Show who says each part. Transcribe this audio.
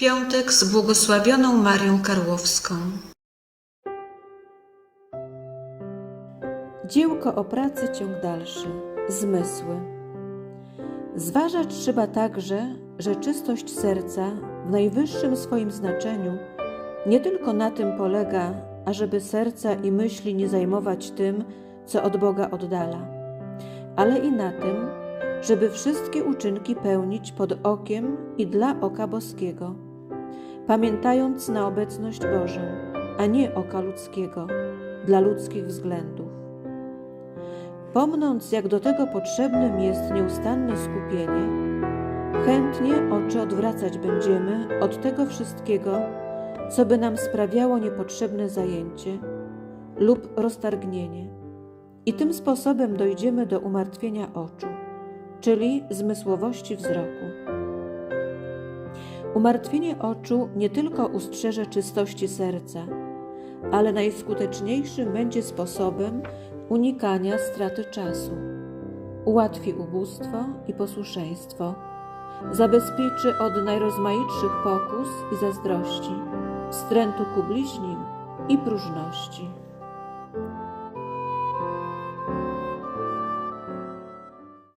Speaker 1: Piątek z błogosławioną Marią Karłowską.
Speaker 2: Dziełko o pracy ciąg dalszy. Zmysły. Zważać trzeba także, że czystość serca w najwyższym swoim znaczeniu nie tylko na tym polega, ażeby serca i myśli nie zajmować tym, co od Boga oddala, ale i na tym, żeby wszystkie uczynki pełnić pod okiem i dla oka boskiego, pamiętając na obecność Bożą, a nie oka ludzkiego, dla ludzkich względów. Pomnąc, jak do tego potrzebnym jest nieustanne skupienie, chętnie oczy odwracać będziemy od tego wszystkiego, co by nam sprawiało niepotrzebne zajęcie lub roztargnienie. I tym sposobem dojdziemy do umartwienia oczu, czyli zmysłowości wzroku. Umartwienie oczu nie tylko ustrzeże czystości serca, ale najskuteczniejszym będzie sposobem unikania straty czasu. Ułatwi ubóstwo i posłuszeństwo, zabezpieczy od najrozmaitszych pokus i zazdrości, wstrętu ku bliźnim i próżności.